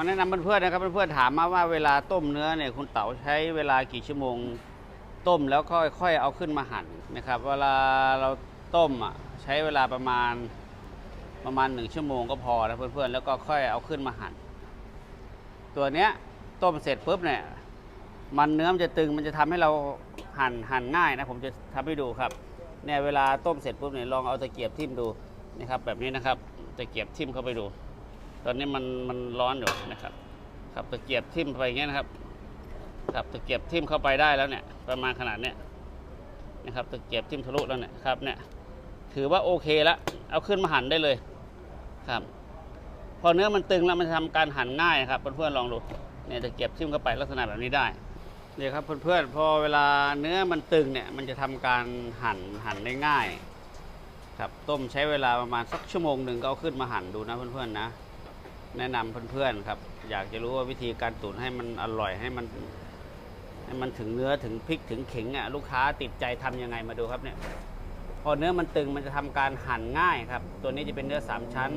มาแนะนำเพื่อนๆนะครับเพื่อนๆถามมาว่าเวลาต้มเนื้อเนี่ยคุณเต๋าใช้เวลากี่ชั่วโมง ต้มแล้วค่อยๆเอาขึ้นมาหั่นนะครับ เวลาเราต้มอะใช้เวลาประมาณประมาณหนึ่งชั่วโมงก็พอนะเพื่อนๆแล้วก็ค่อยเอาขึ้นมาหั่นตัวเนี้ยต้มเสร็จปุ๊บเนี่ยมันเนื้อมันจะตึงมันจะทำให้เราหั่นหั่นง่ายนะผมจะทำให้ดูครับเนี่ยเวลาต้มเสร็จปุ๊บเนี่ยลองเอาตะเกียบทิ่มดูนะครับแบบนี้นะครับตะเกียบทิ่มเข้าไปดู ตอนนี้มันมันร้อนอยู่นะครับครับตะเกียบทิ่มไปอย่างเงี้ยนะครับ ครับตะเกียบทิ่มเข้าไปได้แล้วเนี่ย ประมาณขนาดเนี้ยนะครับตะเกียบทิ่มทะลุแล้วเนี่ยครับเนี่ยถือว่าโอเคล้วเอาขึ้นมาหั่นได้เลยครับ พอเนื้อมันตึงแล้วมันจะทำการหั่นง่ายครับเพื่อนๆลองดูเนี่ยตะเกียบทิ่มเข้าไปลักษณะแบบนี้ได้เนี่ยครับเพื่อนๆพอเวลาเนื้อมันตึงเนี่ยมันจะทำการหั่นหั่นได้ง่าย ครับต้มใช้เวลาประมาณสักชั่วโมงหนึ่งก็เอาขึ้นมาหั่นดูนะเพื่อนๆนะ แนะนำเพื่อนๆครับ อยากจะรู้ว่าวิธีการตุ๋นให้มันอร่อยให้มัน ให้มันถึงเนื้อถึงพริกถึงเข็งอะลูกค้าติดใจทำยังไงมาดูครับเนี่ย พอเนื้อมันตึงมันจะทำการหั่นง่ายครับ ตัวนี้จะเป็นเนื้อสามชั้น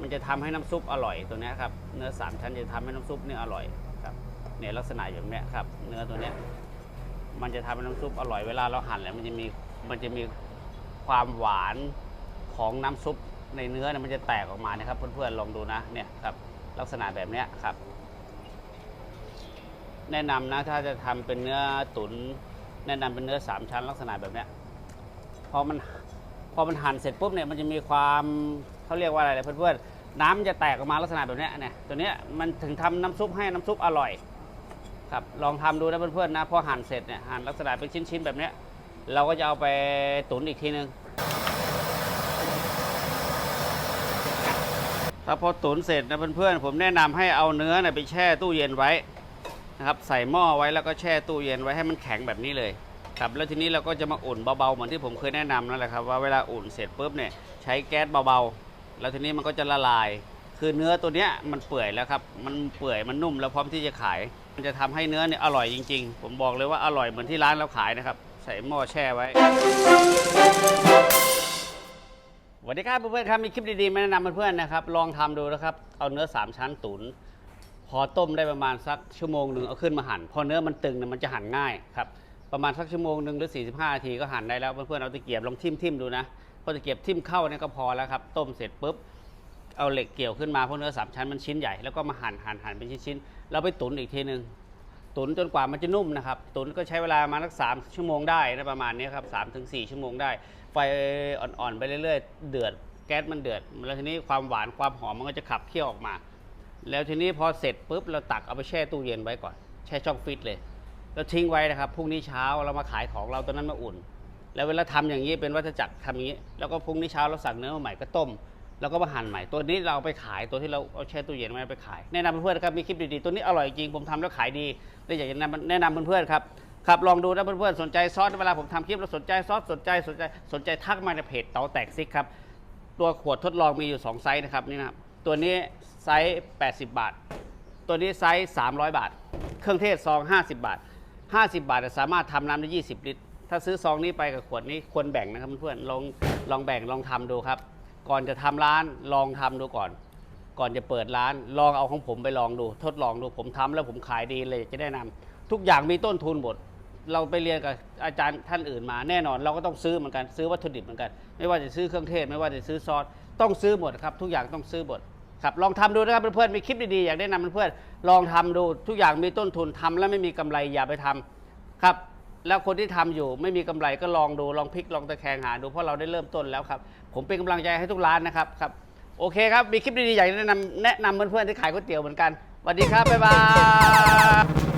มันจะทำให้น้ำซุปอร่อยตัวนี้ครับเนื้อสามชั้นจะทำให้น้ำซุปเนี่ยอร่อยครับเนี่ยลักษณะอย่างเนี้ยครับ เนื้อตัวเนี้ยมันจะทำให้น้ำซุปอร่อยเวลาเราหั่นแล้วมันจะมีมันจะมีความหวานของน้ำซุป ในเนื้อเนี่ยมันจะแตกออกมานะครับเพื่อนๆลองดูนะเนี่ยครับลักษณะแบบเนี้ยครับ แนะนำนะถ้าจะทำเป็นเนื้อตุน๋นแนะนำเป็นเนื้อสามชั้นลักษณะแบบเนี้ยพอมันพอมันหั่นเสร็จปุ๊บเนี่ยมันจะมีความเขาเรียกว่าอะไรเพื่อนๆน้ำจะแตกออกมาลักษณะแบบเนี้ยเนี่ยตัวเนี้ยมันถึงทำน้ำซุปให้น้ำซุปอร่อยครับลองทำดูนะเพื่อนๆนะพอหั่นเสร็จเนี่ยหั่นลักษณะเป็นชิ้นๆแบบเนี้ยเราก็จะเอาไปตุ๋นอีกทีนึง ถ้าพอตุ๋นเสร็จนะเพื่อนๆผมแนะนำให้เอาเนื้อนี่ยไปแช่ตู้เย็นไว้นะครับใส่หม้อไว้แล้วก็แช่ตู้เย็นไว้ให้มันแข็งแบบนี้เลยครับแล้วทีนี้เราก็จะมาอุ่นเบาๆเหมือนที่ผมเคยแนะนำนั่นแหละครับว่าเวลาอุ่นเสร็จปุ๊บเนี่ยใช้แก๊สเบาๆ แล้วทีนี้มันก็จะละลาย คือเนื้อตัวเนี้ยมันเปื่อยแล้วครับมันเปื่อยมันนุ่มแล้วพร้อมที่จะขาย มันจะทำให้เนื้อเนี่ยอร่อยจริง ๆ ผมบอกเลยว่าอร่อยเหมือนที่ร้านเราขายนะครับ ใส่หม้อแช่ไว้ วัสดีครับเพื่อนๆครับมีคลิปดีๆมาแนะนำเพื่อนๆนะครับลองทำดูนะครับเอาเนื้อ 3 ชั้นตุ๋นพอต้มได้ประมาณสักชั่วโมงหนึ่งเอาขึ้นมาหั่นพอเนื้อมันตึงเนี่ยมันจะหั่นง่ายครับประมาณสักชั่วโมงหนึ่งหรือ 45นาทีก็หั่นได้แล้วเพื่อนๆเอาตะเกียบลองทิ่มทิมๆดูนะพอตะเกียบทิ่มเข้าเนี่ยก็พอแล้วครับต้มเสร็จปุ๊บเอาเหล็กเกี่ยวขึ้นมาเพราะเนื้อสามชั้นมันชิ้นใหญ่แล้วก็มาหั่นหั่นหั่นเป็นชิ้นๆแล้วไปตุ๋นอีกทีหนึ่ง ตุ๋นจนกว่ามันจะนุ่มนะครับ ตุ๋นก็ใช้เวลามาสักสามชั่วโมงได้นะประมาณนี้ครับสามถึงสี่ชั่วโมงได้ ไฟอ่อนๆไปเรื่อยๆ เดือด แก๊สมันเดือด แล้วทีนี้ความหวานความหอมมันก็จะขับเคี่ยวออกมา แล้วทีนี้พอเสร็จปุ๊บเราตักเอาไปแช่ตู้เย็นไว้ก่อน แช่ช่องฟรีซเลย แล้วทิ้งไว้นะครับ พรุ่งนี้เช้าเรามาขายของเราตอนนั้นมาอุ่น แล้วเวลาทำอย่างนี้เป็นวัฏจักรทำอย่างนี้ แล้วก็พรุ่งนี้เช้าเราสั่งเนื้อมาใหม่ก็ต้ม แล้วก็มาหั่นใหม่ ตัวนี้เราเอาไปขายตัวที่เราเอาแช่ตู้เย็นไว้ไปขาย แนะนำเพื่อนๆครับมีคลิปดีๆ ตัวนี้อร่อยจริงผมทำแล้วขายดีเลยอยากจะแนะนำแนะนำเพื่อนๆครับครับลองดูนะเพื่อนๆสนใจซอสเวลาผมทำคลิปแล้วสนใจซอสสนใจสนใจสนใจทักมาในเพจเตาแตกซิกครับตัวขวดทดลองมีอยู่ 2 ไซส์นะครับนี่นะครับตัวนี้ไซส์ 80 บาท ตัวนี้ไซส์300 บาท เครื่องเทศซอง 50 บาท 50 บาทสามารถทำน้ำได้ 20 ลิตร ถ้าซื้อซองนี้ไปกับขวดนี้ควรแบ่งนะครับเพื่อนๆลองลองแบ่งลองทำดูครับ ก่อนจะทำร้านลองทำดูก่อน ก่อนจะเปิดร้านลองเอาของผมไปลองดู ทดลองดูผมทำแล้วผมขายดีเลยจะแนะนำทุกอย่างมีต้นทุนหมดเราไปเรียนกับอาจารย์ท่านอื่นมาแน่นอน เราก็ต้องซื้อเหมือนกันซื้อวัตถุดิบเหมือนกัน ไม่ว่าจะซื้อเครื่องเทศ ไม่ว่าจะซื้อซอสต้องซื้อหมดครับ ทุกอย่างต้องซื้อหมดครับลองทำดูนะครับเพื่อนๆมีคลิปดีๆอยากแนะนำเพื่อนๆลองทำดูทุกอย่างมีต้นทุนทำแล้วไม่มีกำไรอย่าไปทำครับ แล้วคนที่ทำอยู่ไม่มีกำไรก็ลองดูลองพลิกลองตะแคงหาดูเพราะเราได้เริ่มต้นแล้วครับ ผมเป็นกำลังใจให้ทุกร้านนะครับครับโอเคครับมีคลิปดีๆอยากแนะนำแนะนำเพื่อนๆที่ขายก๋วยเตี๋ยวเหมือนกันสวัสดีครับบ๊ายบาย